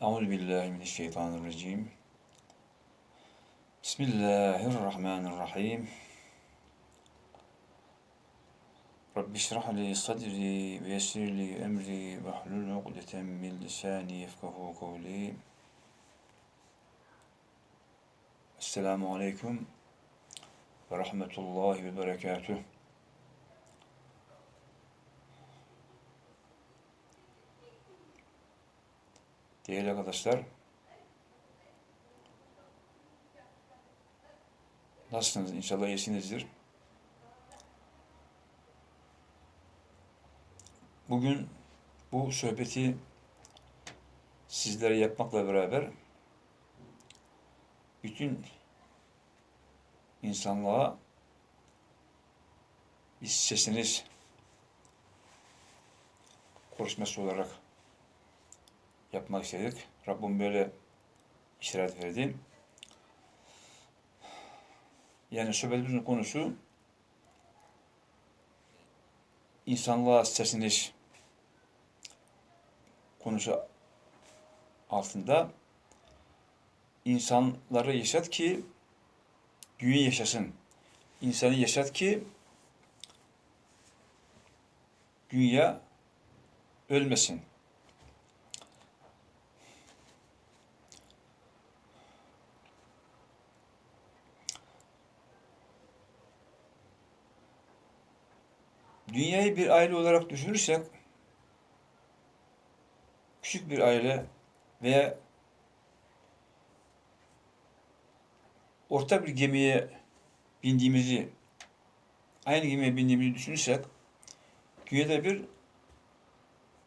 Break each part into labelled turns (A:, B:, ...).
A: Euzu billahi mineşşeytanirracim. Bismillahirrahmanirrahim. Rabbi şrah li sadri ve yessir li emri ve hlul ukdeten min lisani yefkahu kavli. Esselamu aleyküm ve rahmetullahi ve berekatuh. Değerli arkadaşlar, nasılsınız? İnşallah iyisinizdir. Bugün bu sohbeti sizlere yapmakla beraber bütün insanlığa bir sesiniz konuşması olarak yapmak istedik. Rabbim böyle işaret verdi. Yani sohbetimizin konusu insanlığa sesleniş konusu altında insanları yaşat ki dünya yaşasın. İnsanı yaşat ki dünya ölmesin. Dünyayı bir aile olarak düşünürsek, küçük bir aile veya orta bir gemiye bindiğimizi, aynı gemiye bindiğimizi düşünürsek, dünyada bir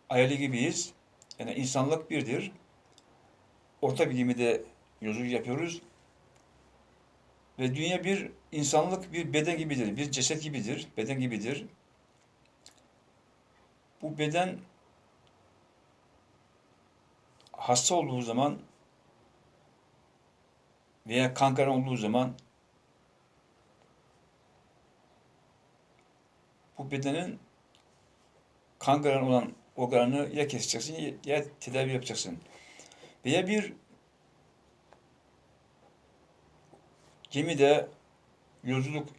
A: aile gibiyiz. Yani insanlık birdir. Orta bir gemide yolculuk yapıyoruz. Ve dünya bir insanlık bir beden gibidir, bir ceset gibidir, beden gibidir. Bu beden hasta olduğu zaman veya kanker olduğu zaman bu bedenin kanker olan organını ya keseceksin ya tedavi yapacaksın. Veya bir gemide yolculuk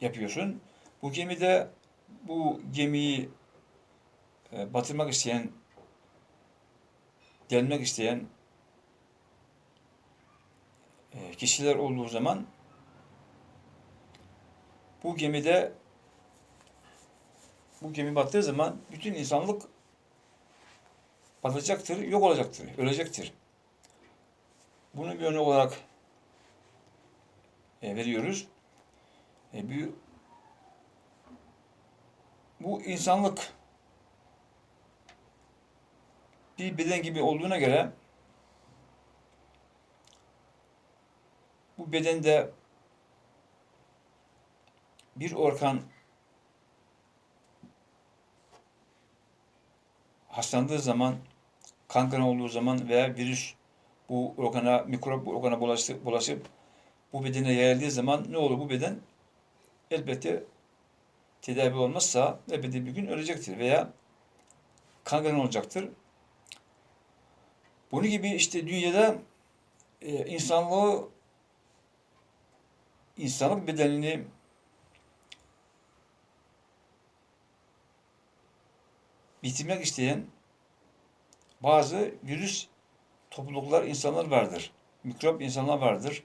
A: yapıyorsun. Bu gemide bu gemiyi e, batırmak isteyen, gelmek isteyen e, kişiler olduğu zaman bu gemide bu gemi battığı zaman bütün insanlık batacaktır, yok olacaktır, ölecektir. Bunu bir örnek olarak e, veriyoruz. Bir bu insanlık bir beden gibi olduğuna göre bu bedende bir organ hastalandığı zaman, kanker olduğu zaman veya virüs bu organa, mikrop bu organa bulaşıp, bulaşıp bu bedene yayıldığı zaman ne olur bu beden? Elbette tedavi olmazsa ebedi bir gün ölecektir veya kangan olacaktır. Bunun gibi işte dünyada e, insanlığı insanlık bedenini bitirmek isteyen bazı virüs topluluklar, insanlar vardır. Mikrop insanlar vardır.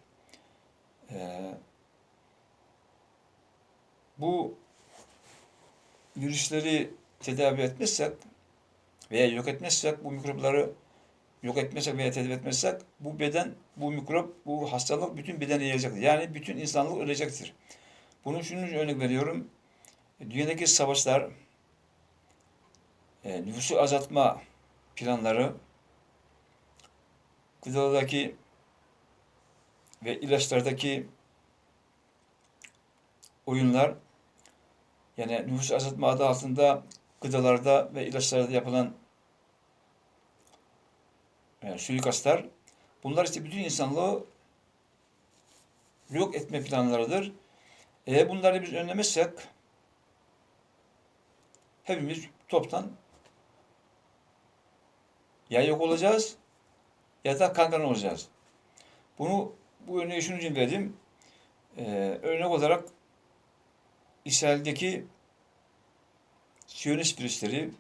A: Ee, bu virüsleri tedavi etmezsek veya yok etmezsek bu mikropları yok etmezsek veya tedavi etmezsek bu beden, bu mikrop, bu hastalık bütün bedene yayılacaktır. Yani bütün insanlık ölecektir. Bunun için örnek veriyorum. Dünyadaki savaşlar, e, nüfusu azaltma planları, gıdadaki ve ilaçlardaki oyunlar yani nüfus azaltma adı altında gıdalarda ve ilaçlarda yapılan yani e, suikastlar bunlar işte bütün insanlığı yok etme planlarıdır. Eğer bunları biz önlemezsek hepimiz toptan ya yok olacağız ya da kankan olacağız. Bunu bu örneği şunun için verdim. Ee, örnek olarak İsrail'deki Siyonist virüsleri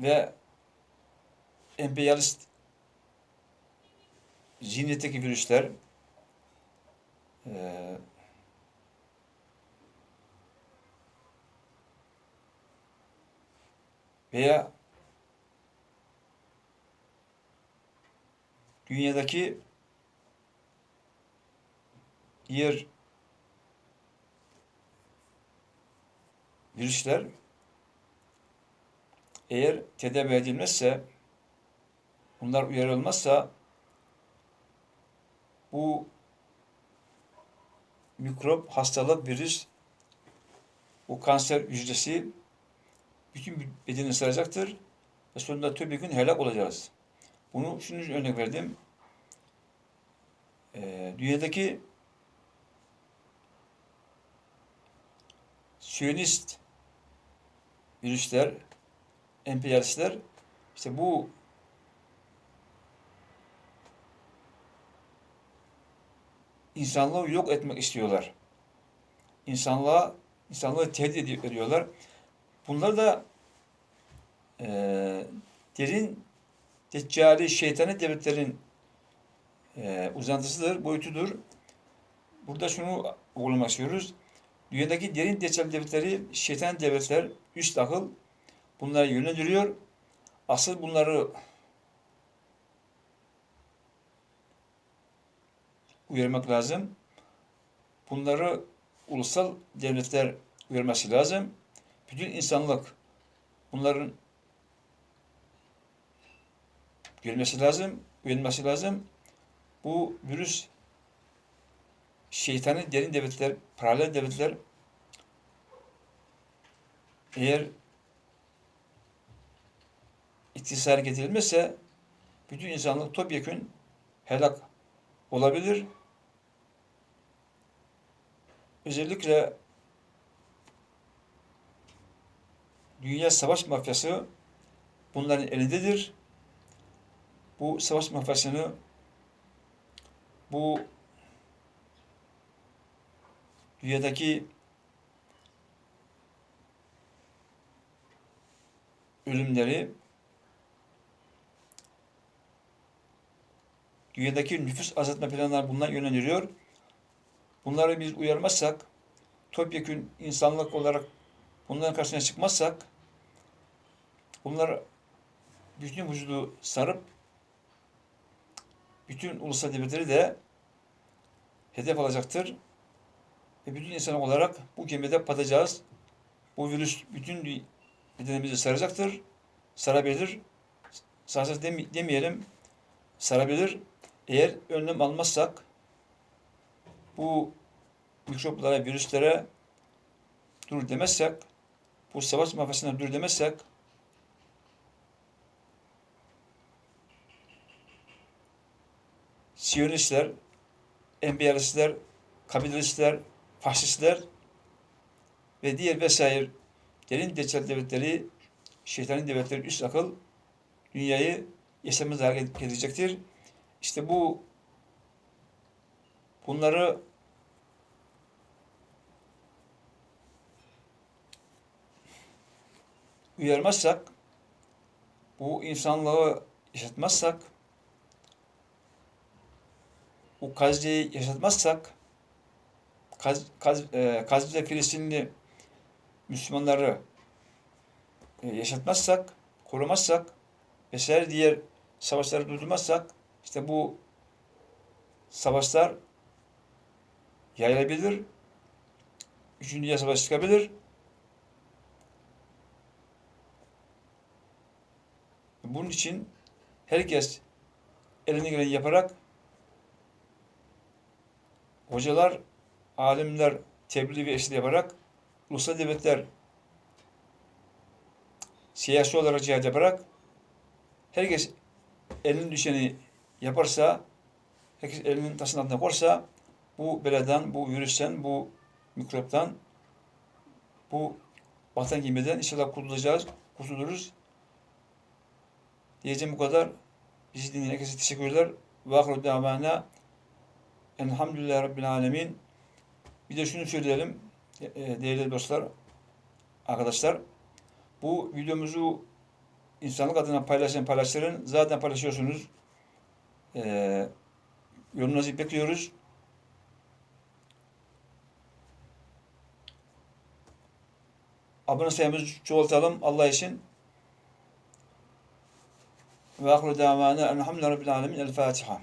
A: ve emperyalist zihniyetteki virüsler eee veya dünyadaki diğer virüsler eğer tedavi edilmezse bunlar uyarılmazsa bu mikrop, hastalık, virüs o kanser hücresi bütün bedeni saracaktır ve sonunda tüm bir gün helak olacağız. Bunu şunun için örnek verdim. Ee, dünyadaki Siyonist virüsler, emperyalistler işte bu insanlığı yok etmek istiyorlar. İnsanlığa, insanlığı tehdit ediyorlar. Bunlar da e, derin deccali şeytani devletlerin e, uzantısıdır, boyutudur. Burada şunu vurgulamak istiyoruz. Dünyadaki derin deccal devletleri, şeytan devletler, üst akıl bunları yönlendiriyor. Asıl bunları uyarmak lazım. Bunları ulusal devletler uyarması lazım. Bütün insanlık bunların görmesi lazım, uyanması lazım. Bu virüs şeytanın derin devletler, paralel devletler eğer hale getirilmezse bütün insanlık topyekun helak olabilir. Özellikle dünya savaş mafyası bunların elindedir. Bu savaş mafyasını bu dünyadaki ölümleri dünyadaki nüfus azaltma planları bundan yönlendiriyor. Bunları biz uyarmazsak, topyekün insanlık olarak bunların karşısına çıkmazsak, bunlar bütün vücudu sarıp, bütün ulusal devletleri de hedef alacaktır. Ve bütün insan olarak bu gemide batacağız. Bu virüs bütün bedenimizi saracaktır. Sarabilir. Saracak demeyelim. Sarabilir. Eğer önlem almazsak bu mikroplara, virüslere dur demezsek, bu savaş mafyasına dur demezsek Siyonistler, emperyalistler, kapitalistler, faşistler ve diğer vesaire derin deccal devletleri, şeytani devletleri üst akıl dünyayı yaşamız hareket edecektir. İşte bu bunları uyarmazsak, bu insanlığı yaşatmazsak, bu Gazze'yi yaşatmazsak, Kaz, Kaz, e, Gazze Filistinli Müslümanları e, yaşatmazsak, korumazsak, vesaire diğer savaşları durdurmazsak, işte bu savaşlar yayılabilir, Üçüncü Dünya Savaşı çıkabilir. Bunun için herkes elini geleni yaparak hocalar, alimler tebliğ ve eşit yaparak ulusal devletler siyasi olarak cihad yaparak herkes elinin düşeni yaparsa, herkes elinin taşın altına korsa bu beladan, bu virüsten, bu mikroptan, bu Vatan giymeden inşallah kurtulacağız, kurtuluruz. Diyeceğim bu kadar. Bizi dinleyen herkese teşekkürler. Ve akıllı davana Elhamdülillahi Rabbil Alemin. Bir de şunu söyleyelim e, değerli dostlar, arkadaşlar. Bu videomuzu insanlık adına paylaşan paylaştırın. Zaten paylaşıyorsunuz. Ee, yorumunuzu bekliyoruz. Abone sayımızı çoğaltalım Allah için. Ve aklı davana elhamdülillahi rabbil alemin. El Fatiha.